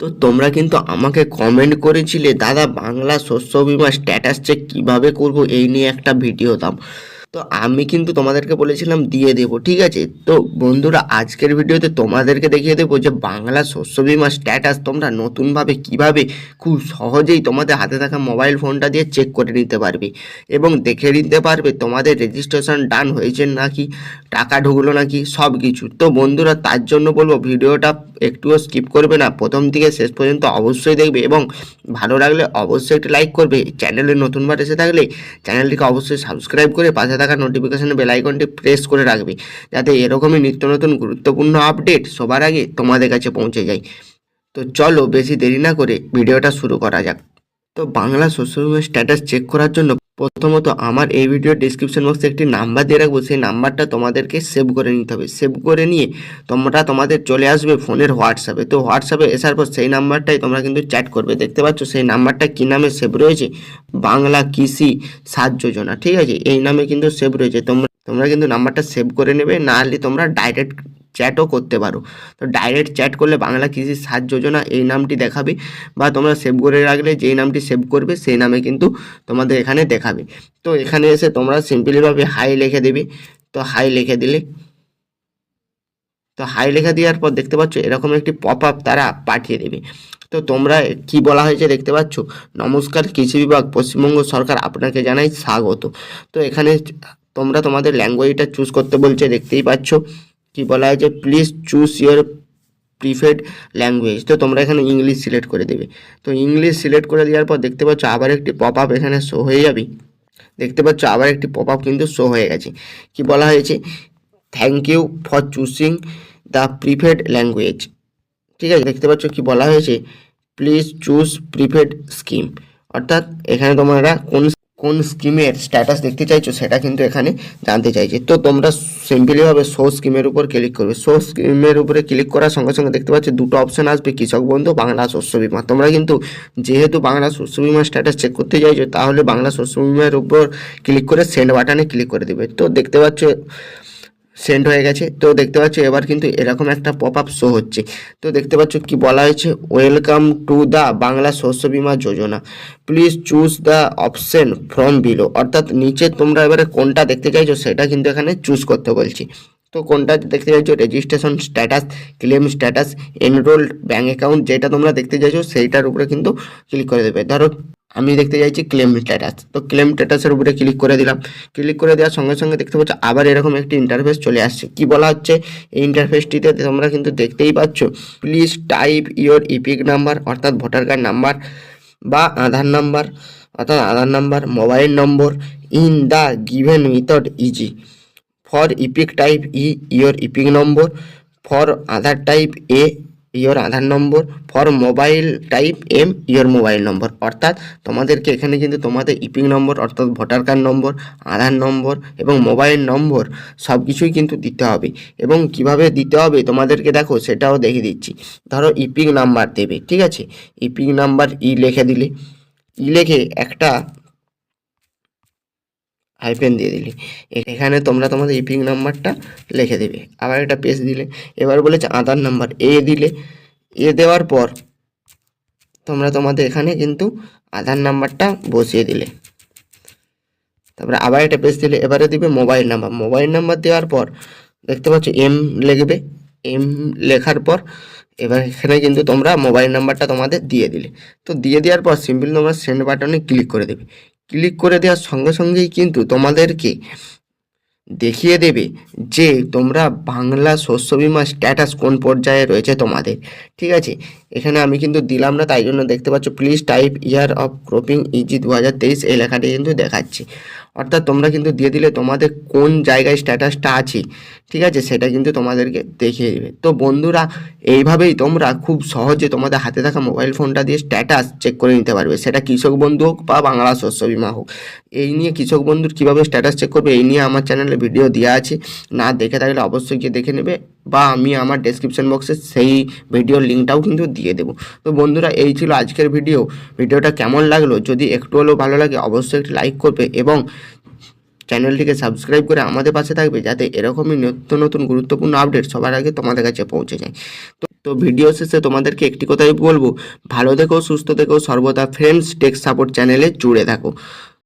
তো তোমরা কিন্তু আমাকে কমেন্ট করেছিলে, দাদা বাংলা শস্য বিমা স্ট্যাটাস চেক কীভাবে করব? এই নিয়ে একটা ভিডিও দাম তো আমি কিন্তু তোমাদেরকে বলেছিলাম দিয়ে দেবো, ঠিক আছে? তো বন্ধুরা, আজকের ভিডিওতে তোমাদেরকে দেখিয়ে দেবো যে বাংলা শস্য বিমা স্ট্যাটাস তোমরা নতুনভাবে কীভাবে খুব সহজেই তোমাদের হাতে থাকা মোবাইল ফোনটা দিয়ে চেক করে নিতে পারবে এবং দেখে নিতে পারবে তোমাদের রেজিস্ট্রেশন ডান হয়েছে নাকি, টাকা ঢুকলো নাকি সব কিছু তো বন্ধুরা, তার জন্য বলব ভিডিওটা একটুও স্কিপ করবে না, প্রথম থেকে শেষ পর্যন্ত অবশ্যই দেখবে এবং ভালো লাগলে অবশ্যই একটি লাইক করবে। চ্যানেলে নতুনবার এসে থাকলে চ্যানেলটিকে অবশ্যই সাবস্ক্রাইব করে পাশে থাকা নোটিফিকেশন বেল আইকনটি প্রেস করে রাখবে, যাতে এরকমই নিত্য নতুন গুরুত্বপূর্ণ আপডেট সবার আগে তোমাদের কাছে পৌঁছে যায়। তো চলো বেশি দেরি না করে ভিডিওটা শুরু করা যাক। তো Bangla social media status check করার জন্য প্রথমত আমার এই ভিডিওর ডিসক্রিপশন বক্সে একটি নাম্বার দিয়ে রাখব। সেই নাম্বারটা তোমাদেরকে সেভ করে নিতে হবে। সেভ করে নিয়ে তোমরা তোমাদের চলে আসবে ফোনের হোয়াটসঅ্যাপে তো হোয়াটসঅ্যাপে আসার পর সেই নাম্বারটাই তোমরা কিন্তু চ্যাট করবে। দেখতে পাচ্ছ সেই নাম্বারটা কী নামে সেভ রয়েছে? বাংলা কৃষি সাত যোজনা, ঠিক আছে? এই নামে কিন্তু সেভ রয়েছে। তোমরা তোমরা কিন্তু নাম্বারটা সেভ করে নেবে। না হলে তোমরা ডাইরেক্ট চ্যাটও করতে পারো। তো ডাইরেক্ট চ্যাট করলে বাংলা কৃষি সাত যোজনা এই নামটি দেখাবে বা তোমরা সেভ করে রাখলে যেই নামটি সেভ করবে সেই নামে কিন্তু তোমাদের এখানে দেখাবে। তো এখানে এসে তোমরা সিম্পলিভাবে হাই লিখে দেবে। তো হাই লিখে দিলে, তো হাই লেখা দেওয়ার পর দেখতে পাচ্ছ এরকম একটি পপ আপ তারা পাঠিয়ে দেবে। তো তোমরা কি বলা হয়েছে দেখতে পাচ্ছ? নমস্কার কৃষি বিভাগ, পশ্চিমবঙ্গ সরকার আপনাকে জানাই স্বাগত। তো এখানে তোমরা তোমাদের ল্যাঙ্গুয়েজটা চুজ করতে বলছে, দেখতেই পাচ্ছ। কি বলা হয়েছে please choose your preferred language তো তোমরা এখানে ইংলিশ সিলেক্ট করে দেবে। তো ইংলিশ সিলেক্ট করে দেওয়ার পর দেখতে পাচ্ছ আবার একটি পপ আপ এখানে শো হয়ে যাবে। দেখতে পাচ্ছ আবার একটি পপ আপ কিন্তু শো হয়ে গেছে। কি বলা হয়েছে? Thank you for choosing the preferred language ঠিক আছে, দেখতে পাচ্ছ কি বলা হয়েছে? প্লিজ চুজ প্রিফেড স্কিম অর্থাৎ এখানে তোমরা কোন কোন স্কিমের স্ট্যাটাস দেখতে চাইছো সেটা কিন্তু এখানে জানতে চাইছে। তো তোমরা সিম্পলিভাবে শো স্কিমের উপর ক্লিক করবে। শো স্কিমের উপরে ক্লিক করার সঙ্গে সঙ্গে দেখতে পাচ্ছ দুটো অপশন আসবে, কৃষক বন্ধু, বাংলা শস্য বিমা। তোমরা কিন্তু যেহেতু বাংলা শস্য বিমার স্ট্যাটাস চেক করতে চাইছো, তাহলে বাংলা শস্য বিমার উপর ক্লিক করে সেন্ড বাটনে ক্লিক করে দেবে। তো দেখতে পাচ্ছ সেন্ড হয়ে গেছে। তো দেখতে পাচ্ছ, এবার কিন্তু এরকম একটা পপ আপ শো হচ্ছে। তো দেখতে পাচ্ছ কি বলা হয়েছে? ওয়েলকাম টু দ্য বাংলা শস্য বিমা যোজনা। Please choose the option from below অর্থাৎ নিচে তোমরা এবারে কোনটা দেখতে চাইছো, সেটা কিন্তু এখানে চুজ করতে বলছি। তো কোনটা দেখতে চাইছো? Registration status claim status enrolled bank account যেটা তোমরা দেখতে চাইছো, সেইটার উপরে কিন্তু ক্লিক করে দেবে। ধরো আমি দেখতে চাইছি ক্লেম স্ট্যাটাস তো ক্লেম স্ট্যাটাসের উপরে ক্লিক করে দিলাম। ক্লিক করে দেওয়ার সঙ্গে সঙ্গে দেখতে পাচ্ছ আবার এরকম একটি ইন্টারফেস চলে আসছে। কি বলা হচ্ছে? এই ইন্টারফেসটিতে তোমরা কিন্তু দেখতেই পাচ্ছ। Please type your EPIC number অর্থাৎ ভোটার কার্ড নাম্বার বা আধার নাম্বার অর্থাৎ Aadhaar number mobile number in the given method eg for EPIC type E your EPIC number for Aadhaar type A your Aadhaar number for mobile type M your mobile number অর্থাৎ তোমাদেরকে এখানে কিন্তু তোমাদের Epping নম্বর, অর্থাৎ voter card নম্বর, আধার নম্বর এবং mobile নম্বর সব কিছুই কিন্তু দিতে হবে। এবং কীভাবে দিতে হবে তোমাদেরকে দেখো, সেটাও দেখে দিচ্ছি। ধরো ইপিং নাম্বার দেবে, ঠিক আছে? ইপিং নাম্বার ই লিখে দিলে। ই লিখে একটা হাইপেন দিয়ে দিলে। এখানে তোমরা তোমাদের ইপিং নাম্বারটা লিখে দেবে। আবার একটা পেজ দিলে। এবার বলেছে আধার নাম্বার এ দিলে। এ দেওয়ার পর তোমরা তোমাদের এখানে কিন্তু আধার নাম্বারটা বসিয়ে দিলে। তারপরে আবার একটা পেজ দিলে। এবারে দিবে মোবাইল নাম্বার মোবাইল নাম্বার দেওয়ার পর দেখতে পাচ্ছ এম লিখবে। এম লেখার পর এবার এখানে কিন্তু তোমরা মোবাইল নাম্বারটা তোমাদের দিয়ে দিলে। তো দিয়ে দেওয়ার পর সিম্পল তোমরা সেন্ড বাটনে ক্লিক করে দেবে। ক্লিক করে দেওয়ার সঙ্গে সঙ্গেই কিন্তু তোমাদেরকে দেখিয়ে দেবে যে তোমরা বাংলা শস্য বিমা স্ট্যাটাস কোন পর্যায়ে রয়েছে তোমাদের। ঠিক আছে? এখানে আমি কিন্তু দিলাম না, তাই জন্য দেখতে পাচ্ছ please type year of cropping eg দু হাজার তেইশ, এই লেখাটি কিন্তু দেখাচ্ছে। অর্থাৎ তোমরা কিন্তু দিয়ে দিলে তোমাদের কোন জায়গায় স্ট্যাটাসটা আছে, ঠিক আছে? সেটা কিন্তু তোমাদেরকে দেখিয়ে দেবে। তো বন্ধুরা, এইভাবেই তোমরা খুব সহজে তোমাদের হাতে থাকা মোবাইল ফোনটা দিয়ে স্ট্যাটাস চেক করে নিতে পারবে। সেটা কৃষক বন্ধু হোক বা বাংলা শস্য বিমা হোক। এই নিয়ে কৃষক বন্ধুর কীভাবে স্ট্যাটাস চেক করবে, এই নিয়ে আমার চ্যানেলে ভিডিও দেওয়া আছে। না দেখে থাকলে অবশ্যই গিয়ে দেখে নেবে। বা আমি আমার ডেসক্রিপশন বক্সে সেই ভিডিওর লিঙ্কটাও কিন্তু দিয়ে দেবো। তো বন্ধুরা, এই ছিল আজকের ভিডিও ভিডিওটা কেমন লাগল? যদি একটু হলেও ভালো লাগে, অবশ্যই একটি লাইক করবে এবং চ্যানেলটিকে সাবস্ক্রাইব করে আমাদের পাশে থাকবে যাতে এরকমই নিত্য নতুন গুরুত্বপূর্ণ আপডেট সবার আগে তোমাদের কাছে পৌঁছে যায়। তো তো ভিডিও শেষে তোমাদেরকে একটি কথাই বলব, ভালো থেকো, সুস্থ থেকো, সর্বদা ফ্রেন্ডস টেক সাপোর্ট চ্যানেলে জুড়ে থাকো।